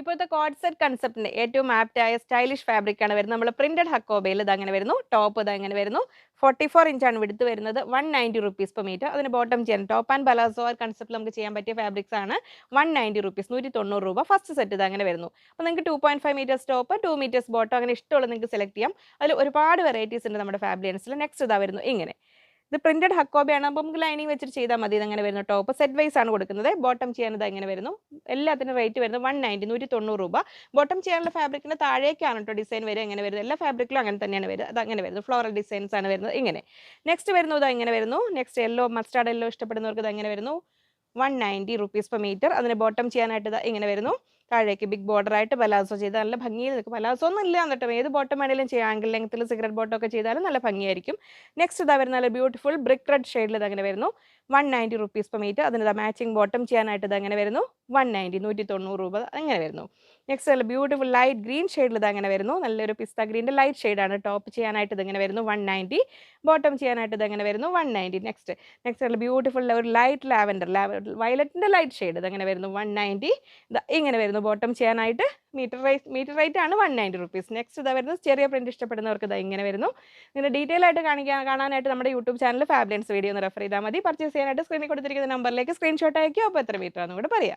ഇപ്പോഴത്തെ code set കൺസെപ്റ്റിന്റെ ഏറ്റവും apt ആയ സ്റ്റൈലിഷ് ഫാബ്രിക് ആണ് വരുന്നത്. നമ്മൾ പ്രിന്റഡ് ഹക്കോബയിൽ ഇത് അങ്ങനെ വരുന്നു. ടോപ്പ് ഇത് അങ്ങനെ വരുന്നു. ഫോർട്ടി ഫോർ ഇഞ്ചാണ് വിടുത്ത് വരുന്നത്. One ninety rupees per metre. അതിന് ബോട്ടം ചെയ്യാൻ ടോപ്പ് ആൻഡ് ബലാസോ കൺസെപ്റ്റ് നമുക്ക് ചെയ്യാൻ പറ്റിയ ഫാബ്രിക്സ് ആണ്. വൺ നയന്റി റുപ്പീസ് നൂറ്റി തൊണ്ണൂറ് രൂപ. ഫസ്റ്റ് സെറ്റ് ഇത് അങ്ങനെ വരുന്നു. അപ്പോൾ നിങ്ങൾക്ക് two point five metres top two metres bottom അങ്ങനെ ഇഷ്ടമുള്ള നിങ്ങൾക്ക് സെലക്ട് ചെയ്യാം. അതിൽ ഒരുപാട് വെറൈറ്റീസ് ഉണ്ട് നമ്മുടെ ഫാബ്രിയൻസിൽ. നെക്സ്റ്റ് ഇതാ വരുന്നു. ഇങ്ങനെ. ഇത് പ്രിന്റഡ് ഹക്കോബയാണ് അപ്പോൾ നമുക്ക് ലൈനിങ് വെച്ചിട്ട് ചെയ്താൽ മതി. ഇതങ്ങനെ വരുന്നു? ടോപ്പ് സെറ്റ് വൈസ് ആണ് കൊടുക്കുന്നത്. ബോട്ടം ചെയ്യാൻ ഇത് എങ്ങനെ വരുന്നു? എല്ലാത്തിനും റേറ്റ് വരുന്നത് വൺ നയന്റി നൂറ്റി തൊണ്ണൂറ് രൂപ. ബോട്ടം ചെയ്യാനുള്ള ഫാബ്രിക്കിന് താഴേക്കാണ് കേട്ടോ ഡിസൈൻ വരിക. എങ്ങനെ വരുന്നത്? എല്ലാ ഫാബ്രിക്കിലും അങ്ങനെ തന്നെയാണ് വരുന്നത് അത് അങ്ങനെ വരുന്നത്. ഫ്ലോറൽ ഡിസൈൻസ് ആണ് വരുന്നത്. ഇങ്ങനെ. നെക്സ്റ്റ് വരുന്നത് ഇത് എങ്ങനെ വരുന്നു? നെക്സ്റ്റ് യെല്ലോ മസ്റ്റാർഡ് യെല്ലോ ഇഷ്ടപ്പെടുന്നവർക്ക് ഇത് എങ്ങനെ വരുന്നു? One ninety rupees per metre അതിന് ബോട്ടം ചെയ്യാനായിട്ട് ഇങ്ങനെ വരുന്നു? താഴേക്ക് ബിഗ് ബോർഡർ ആയിട്ട് പലാസോ ചെയ്ത് നല്ല ഭംഗിയിൽ നിൽക്കും. പലാസോ ഒന്നും ഇല്ല എന്നിട്ടും. ഏത് ബോട്ടം വേണേലും ചെയ്യാം. ആംഗിൾ ലെങ്ത്തിൽ സിഗരറ്റ് ബോട്ടം ഒക്കെ ചെയ്താലും നല്ല ഭംഗിയായിരിക്കും. നെക്സ്റ്റ് ഇതാ വരുന്ന നല്ല ബ്യൂട്ടിഫുൾ ബ്രിക്ക് റെഡ് ഷെയ്ഡിൽ ഇത് അങ്ങനെ വരുന്നു. One ninety rupees per metre അതിന് മാച്ചിങ് ബോട്ടം ചെയ്യാനായിട്ട് ഇത് അങ്ങനെ വരുന്നു. വൺ നയന്റി നൂറ്റി തൊണ്ണൂറ് രൂപ അങ്ങനെ വരുന്നു. നെക്സ്റ്റ് നല്ല ബ്യൂട്ടിഫുൾ ലൈറ്റ് ഗ്രീൻ ഷെയ്ഡിൽ ഇത് അങ്ങനെ വരുന്നു. നല്ലൊരു പിസ്ത ഗ്രീന്റെ ലൈറ്റ് ഷെയ്ഡാണ് ടോപ്പ് ചെയ്യാനായിട്ട് ഇത് ഇങ്ങനെ വരുന്നു. വൺ നയന്റി ബോട്ടം ചെയ്യാനായിട്ട് ഇത് അങ്ങനെ വരുന്നു. വൺ നയന്റി നെക്സ്റ്റ് നെക്സ്റ്റ് നല്ല ബ്യൂട്ടിഫുൾ ഒരു ലൈറ്റ് ലാവൻഡർ ലാവ വയലറ്റിന്റെ ലൈറ്റ് ഷെയ്ഡ് ഇത് വരുന്നു. വൺ നയന്റി ഇങ്ങനെ വരുന്നു. ബോട്ടം ചെയ്യാനായിട്ട് മീറ്റർ റൈസ് മീറ്റർ റേറ്റ് ആണ് വൺ നയന്റി റുപ്പീസ് നെക്സ്റ്റ് ഇതാ വരുന്നത് ചെറിയ പ്രിന്റ് ഇഷ്ടപ്പെടുന്നവർക്ക് ഇതാ ഇങ്ങനെ വരുന്നു. ഇതിന്റെ ഡീറ്റെയിൽ ആയിട്ട് കാണിക്കാൻ കാണാനായിട്ട് നമ്മുടെ യൂട്യൂബ് ചാനൽ ഫാബ്ലൻസ് വീഡിയോ ഒന്ന് റെഫർ ചെയ്താൽ മതി. പർച്ചേസ് ചെയ്യാനായിട്ട് സ്ക്രീനിൽ കൊടുത്തിരിക്കുന്ന നമ്പറിലേക്ക് സ്ക്രീൻഷോട്ട് അയക്കുക അപ്പോൾ എത്ര മീറ്റർ ആണെന്ന് കൂടെ പറയാം.